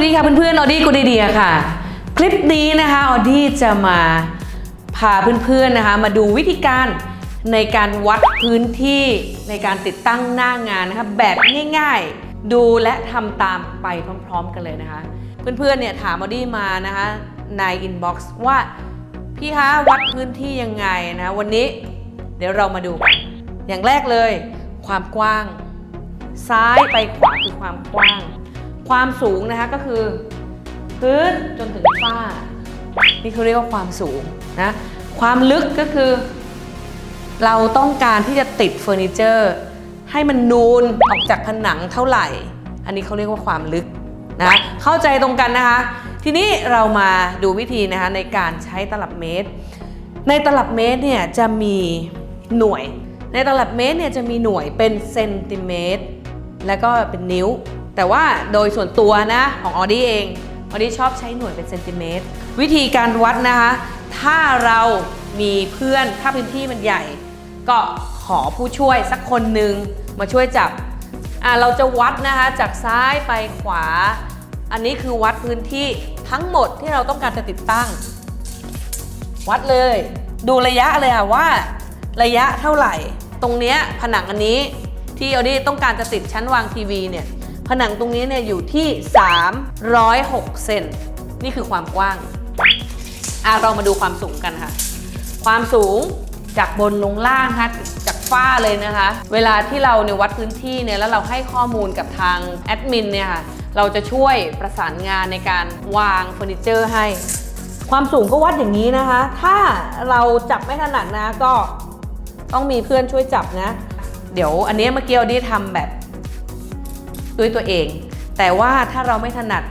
วัสดีค่ะเพื่อนๆออดี้กูดีเดียค่ะ คลิปนี้นะคะออดี้จะมาพาเพื่อนๆนะคะมาดูวิธีการในการวัดพื้นที่ในการติดตั้งหน้างานนะคะแบบง่ายๆ ดูและทำตามไปพร้อมๆกันเลยนะคะ เพื่อนๆเนี่ยถามออดี้มานะคะในอินบ็อกซ์ว่าพี่คะวัดพื้นที่ยังไงนะวันนี้เดี๋ยวเรามาดูกันอย่างแรกเลย ความกว้าง ซ้ายไปขวาคือความกว้าง ความสูงนะคะก็คือพื้นจนถึงฝ้า นี่เขาเรียกว่าความสูงนะความลึกก็คือ เราต้องการที่จะติดเฟอร์นิเจอร์ ให้มันนูนออกจากผนังเท่าไหร่ อันนี้เขาเรียกว่าความลึกนะเข้าใจตรงกันนะคะ ทีนี้เรามาดูวิธีนะคะในการใช้ตลับเมตร ในตลับเมตรเนี่ยจะมีหน่วย ในตลับเมตรเนี่ยจะมีหน่วยเป็นเซนติเมตรแล้วก็เป็นนิ้ว แต่ว่าโดยส่วนตัวนะของออดี้เองออดี้ชอบใช้หน่วยเป็นเซนติเมตรวิธีการวัดนะคะ ถ้าเรามีเพื่อนถ้าพื้นที่มันใหญ่ ก็ขอผู้ช่วยสักคนหนึ่งมาช่วยจับเราจะวัดนะคะจากซ้ายไปขวา อันนี้คือวัดพื้นที่ทั้งหมดที่เราต้องการจะติดตั้ง วัดเลย ดูระยะเลยค่ะว่าระยะเท่าไหร่ ตรงเนี้ยผนังอันนี้ที่ออดี้ต้องการจะติดชั้นวางทีวีเนี่ย ผนังตรงนี้เนี่ยอยู่ที่ 306 เซนนี่คือความกว้างอะเรามาดูความสูงกันค่ะ ความสูงจากบนลงล่างค่ะจากฝ้าเลยนะคะ เวลาที่เราเนี่ยวัดพื้นที่เนี่ยแล้วเราให้ข้อมูลกับทางแอดมินเนี่ยค่ะเราจะช่วยประสานงานในการวางเฟอร์นิเจอร์ให้ ความสูงก็วัดอย่างนี้นะคะ ถ้าเราจับไม่ถนัดนะก็ต้องมีเพื่อนช่วยจับนะ เดี๋ยวอันนี้เมื่อกี้เราได้ทำแบบ ด้วยตัวเอง แต่ว่าถ้าเราไม่ถนัด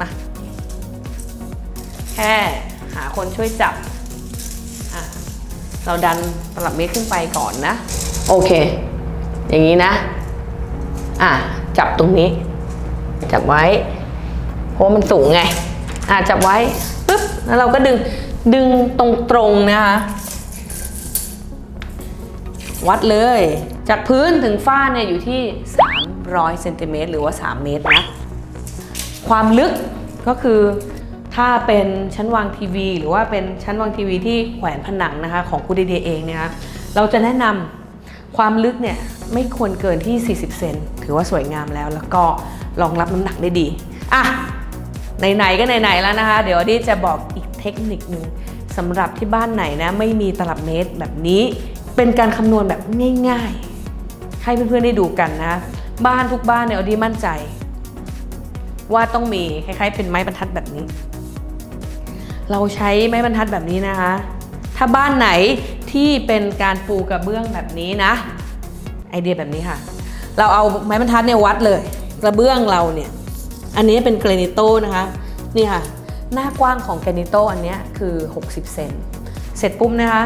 มาแค่หาคนช่วยจับ เราดันตลับเมตรขึ้นไปก่อนนะ โอเค อย่างนี้นะ อะ จับตรงนี้ จับไว้ เพราะมันสูงไง อะ จับไว้ปึ๊บแล้วเราก็ดึงดึงตรงๆนะคะ วัดเลย จากพื้นถึงฝ้าเนี่ยอยู่ที่ 300เซนติเมตรหรือว่า 3 เมตรนะ ความลึกก็คือถ้าเป็นชั้นวางทีวี หรือว่าเป็นชั้นวางทีวีที่แขวนผนังนะคะของคุณดีเดียเองเนี่ยนะเราจะแนะนำความลึกเนี่ยไม่ควรเกินที่ 40 เซนถือว่าสวยงามแล้ว แล้วก็รองรับน้ำหนักได้ดีอะไหนๆก็ไหนๆแล้วนะคะ เดี๋ยวดิจะบอกอีกเทคนิคหนึ่งสำหรับที่บ้านไหนนะไม่มีตลับเมตรแบบนี้ เป็นการคำนวณแบบง่ายๆ ให้เพื่อนๆได้ดูกันนะ บ้านทุกบ้านเนี่ยออดีมั่นใจ ว่าต้องมีคล้ายๆ เป็นไม้บรรทัดแบบนี้ เราใช้ไม้บรรทัดแบบนี้นะคะ ถ้าบ้านไหนที่เป็นการปูกระเบื้องแบบนี้นะ ไอเดียแบบนี้ค่ะ เราเอาไม้บรรทัดเนี่ยวัดเลย กระเบื้องเราเนี่ย อันนี้เป็นเกรนิโตนะคะนี่ค่ะ หน้ากว้างของเกรนิโตอันนี้คือ 60 เซนเสร็จปุ๊บนะคะ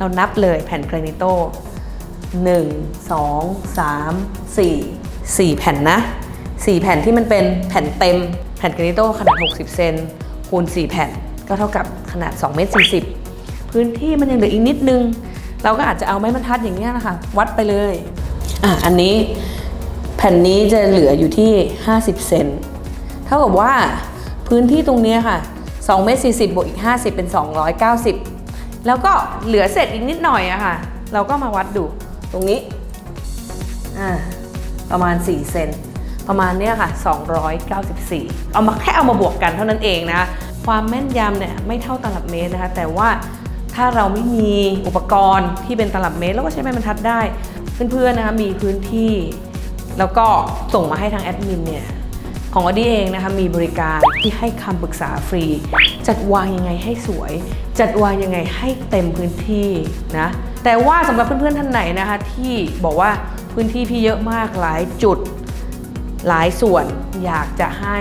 เรานับเลยแผ่นกรนิโต1 2 3 4 4 แผ่นนะ 4 แผ่นที่มันเป็นแผ่นเต็มแผ่นกรนิโตขนาด 60 เซนคูณ 4 แผ่นก็เท่ากับขนาด2เมตร40 พื้นที่มันยังเหลืออีกนิดนึง เราก็อาจจะเอาไม้บรรทัดอย่างเงี้ยนะคะ วัดไปเลยอะอันนี้แผ่นนี้จะเหลืออยู่ที่ 50 เซนเท่ากับว่าพื้นที่ตรงนี้ค่ะ2เมตร40บวกอีก 50 เป็น 290 แล้วก็เหลือเศษอีกนิดหน่อยอะค่ะ เราก็มาวัดดูตรงนี้อ่าประมาณ 4 เซนประมาณเนี้ยค่ะ 294 เอามาแค่เอามาบวกกันเท่านั้นเองนะคะความแม่นยำเนี่ยไม่เท่าตลับเมตรนะคะ แต่ว่าถ้าเราไม่มีอุปกรณ์ที่เป็นตลับเมตรเราก็ใช้ไม้บรรทัดได้ เพื่อนๆนะคะมีพื้นที่ แล้วก็ส่งมาให้ทางแอดมินเนี่ย ของอดีเองนะคะมีบริการที่ให้คำปรึกษาฟรี จัดวางยังไงให้สวย จัดวางยังไงให้เต็มพื้นที่นะแต่ว่าสำหรับเพื่อนๆท่านไหนนะคะที่บอกว่าพื้นที่พี่เยอะมากหลายจุดหลายส่วนอยากจะให้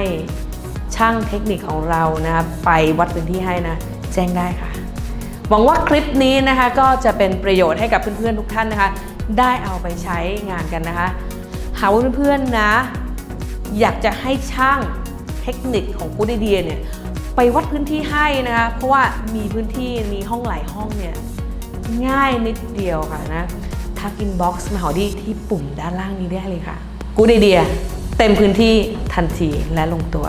ช่างเทคนิคของเรานะะไปวัดพื้นที่ให้นะ แจ้งได้ค่ะ หวังว่าคลิปนี้นะคะก็จะเป็นประโยชน์ให้กับเพื่อนๆทุกท่านนะคะ ได้เอาไปใช้งานกันนะคะ หาว่าเพื่อนๆนะ อยากจะให้ช่างเทคนิคของกูดไอเดียเนี่ยไปวัดพื้นที่ให้นะคะ เพราะว่ามีพื้นที่มีห้องหลายห้องเนี่ยง่ายนิดเดียวค่ะนะทักอินบ็อกซ์มาหาดีที่ปุ่มด้านล่างนี้ได้เลยค่ะกูดไอเดียเต็มพื้นที่ทันทีและลงตัว